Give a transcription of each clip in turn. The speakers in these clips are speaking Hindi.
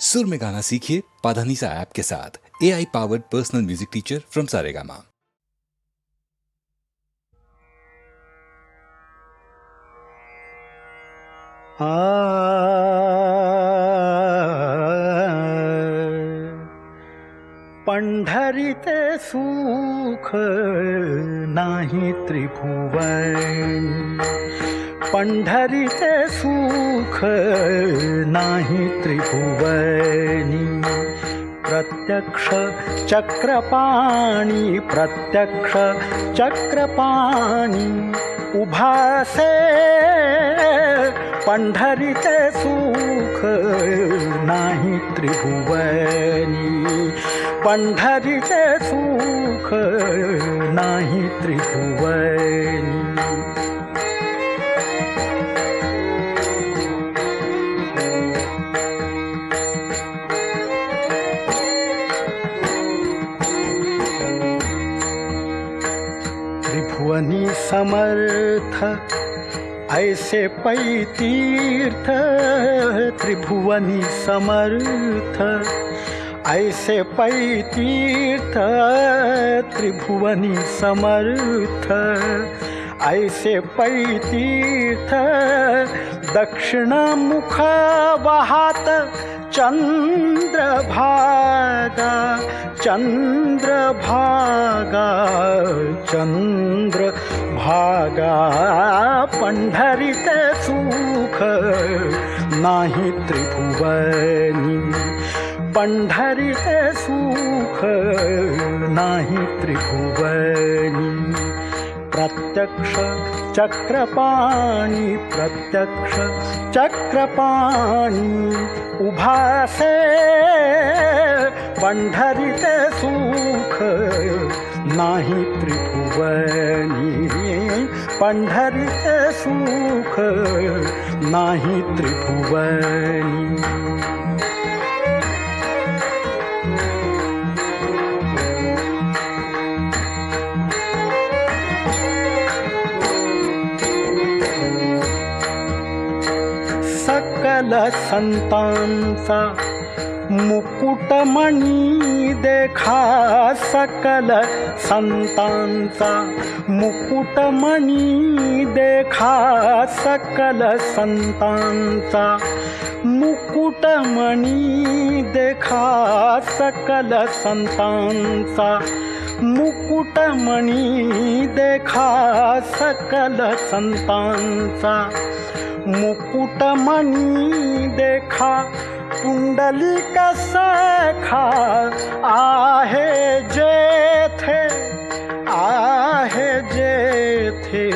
सुर में गाना सीखिए पाधानीसा ऐप के साथ। A I powered personal music teacher from Saregama पंढरीते सुख नाही त्रिभुवन। पंढरीचे सुख नाही त्रिभुवनी. प्रत्यक्ष चक्रपाणी प्रत्यक्ष चक्रपाणी. उभासे पंढरीचे सुख नाही त्रिभुवनी. पंढरीचे सुख नाही त्रिभुवनी. समर्थ ऐसे पै तीर्थ त्रिभुवनी समर्थ ऐसे पै तीर्थ त्रिभुवनी समर्थ ऐसे पै तीर्थ दक्षिणमुखवहात् चन्द्रभागा चन्द्रभागा चन्द्रभागा पण्ढरित सुख न त्रिभुवनि पण्ढरित सुख निभुवनि प्रत्यक्ष चक्रपाणी प्रत्यक्ष चक्रपाणी। उभासे पंढरीते सुख नाही त्रिभुवनी। पंढरीते सुख नाही त्रिभुवनी। सकल संतांचा मुकुटमणी देखा सकल संतांचा मुकुटमणी देखा सकल संतांचा मुकुटमणी देखा सकल संतांचा मुकुटमणी देखा सकल संतांचा मुकुटमणी देखा पुंडलिक सखा आहे जे थे आहे जे थे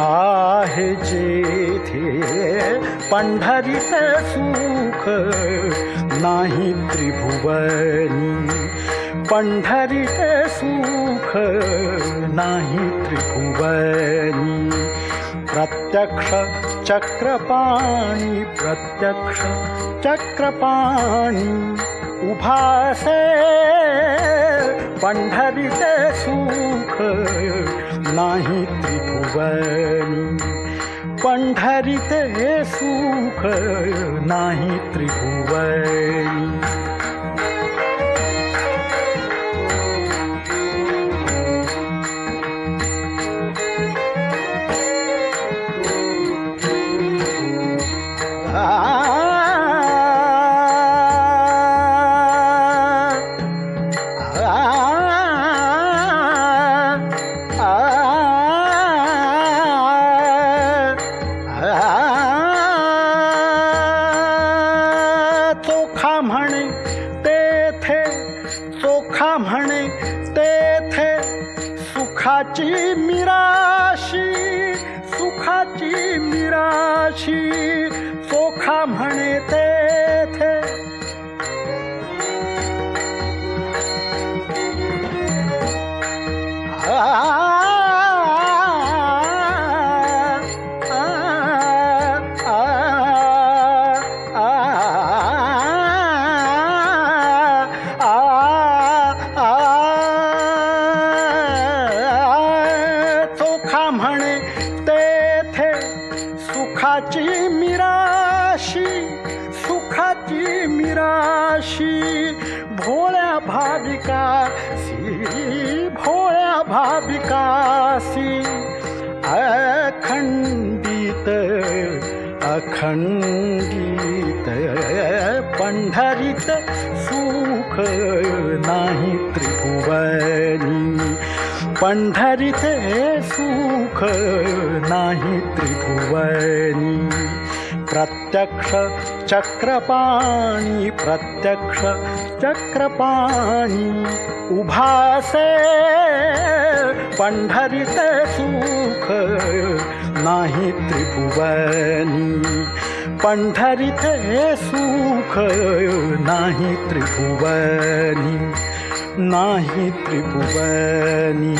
आहे जे थे पंडरी से सुख नाही त्रिभुवनी पंडरी से सुख नाही त्रिभुवनी। प्रत्यक्ष चक्रपाणी प्रत्यक्ष चक्रपाणी उभासे पंढरीचे सुख नाही त्रिभुवनी। पंढरीते सुख नाही त्रिभुवनी। 痴 ङ्गीत पण्ढरित सुख नहि त्रिभुवनी। पण्ढरित सुख न त्रिभुवनी। प्रत्यक्ष चक्रपाणि प्रत्यक्ष चक्रपाणि उभासे। पण्ढरित सुख नाही त्रिभुवनी. पंडरी थे सुख नाही त्रिभुवनी. नाही त्रिभुवनी.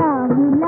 मिला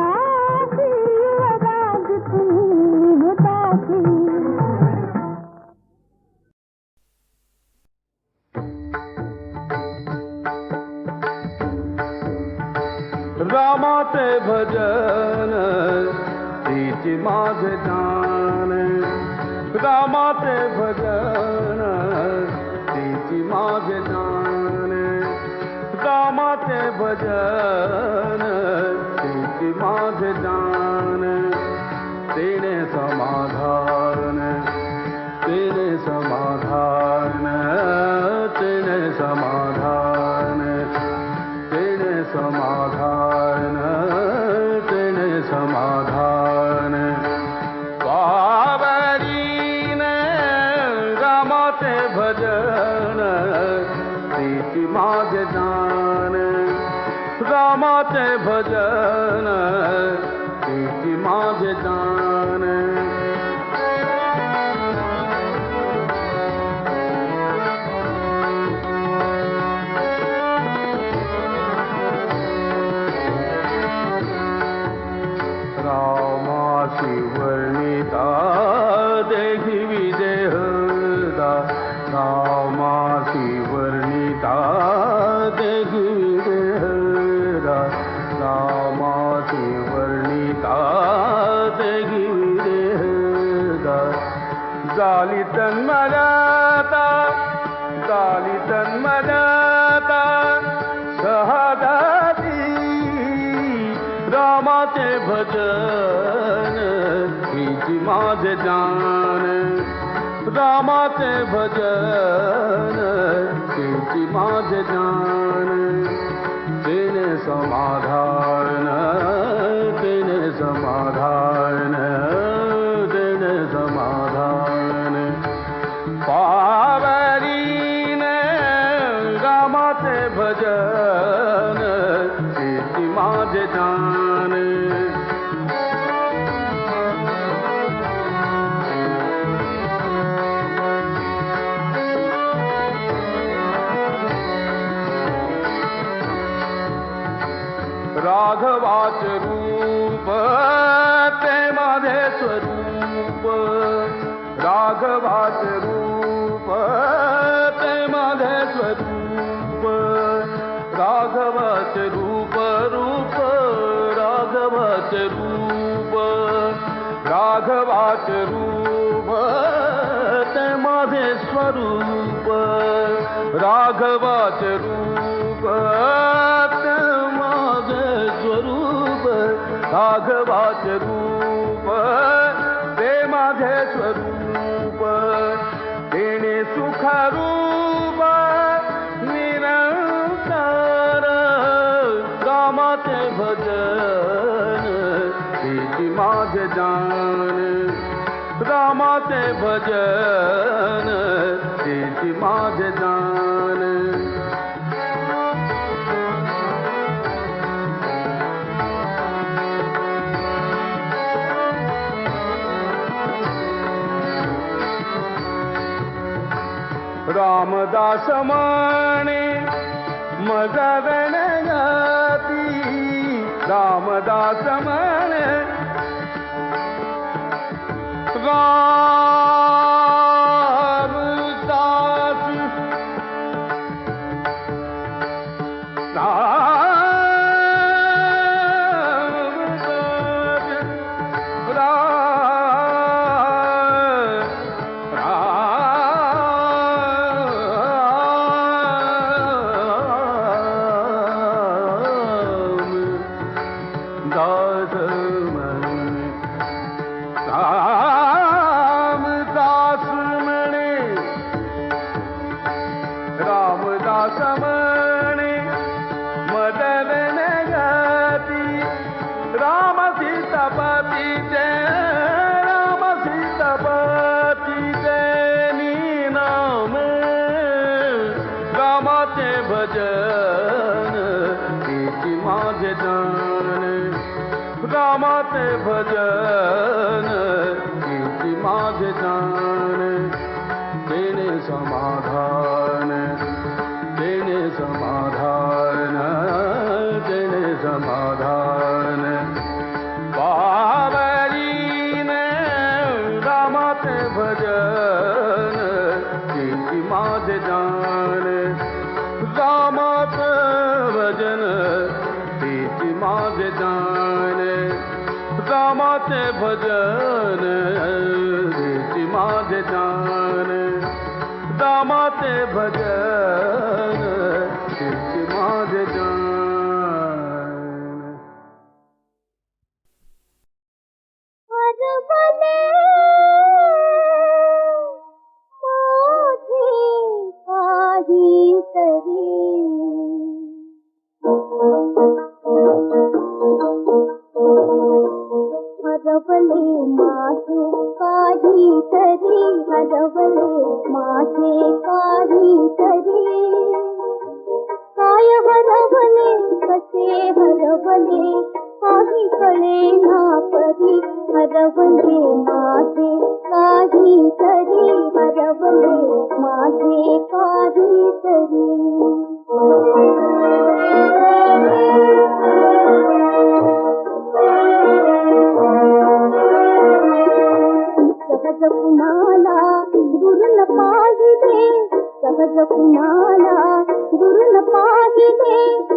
दान तेने समाधान समाधा रूप रूप राघवाच रूप राघवाच ਭਜਨ ਤੇਜ ਮਾਝ ਜਾਨ। ਰਾਮਦਾਸ ਮਾਣੇ ਮਗਵਣ ਗਾਤੀ। ਰਾਮਦਾਸ ਮਾਣੇ। God. की तरी गजब उनाला गुरु न पाहिजे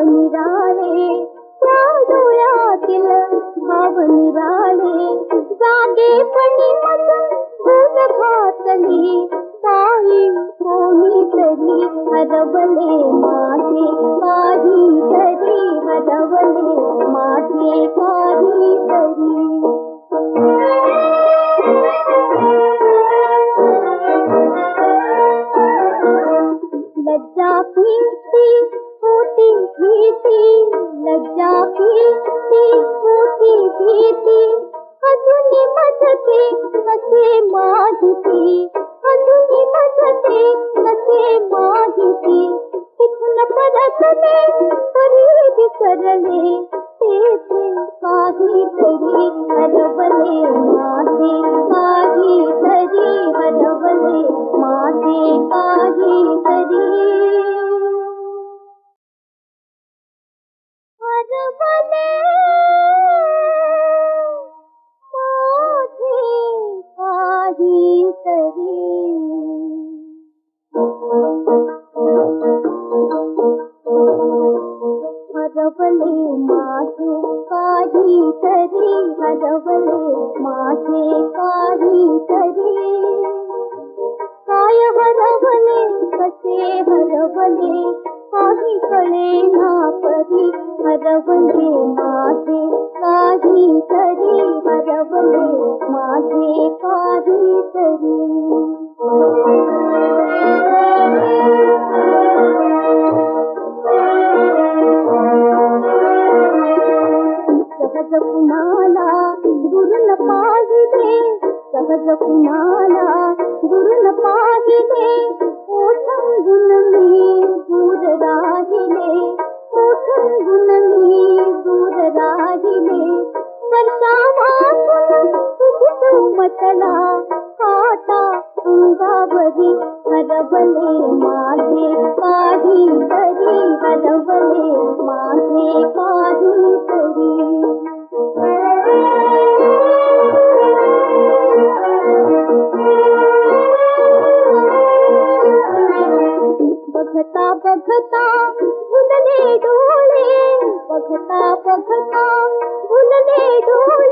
निराळे त्या डोळ्यातील भाव निराळे जागेपणी मन भूत घातली काही कोणी तरी हरवले माझे काही तरी हरवले माझे काही तरी परतले तरी विसरले तेथे काहीतरी हरवले माझे हरवले काही कळे ना परी हरवले माझे काहीतरी हरवले माझे काहीतरी. सहज कुणाला दुर्न पाहिले सहज कुणाला अंगावरी हरवले माझे काहीतरी हरवले माझे काहीतरी बघता बघता भुलले डोळे बघता बघता भुलले डोळे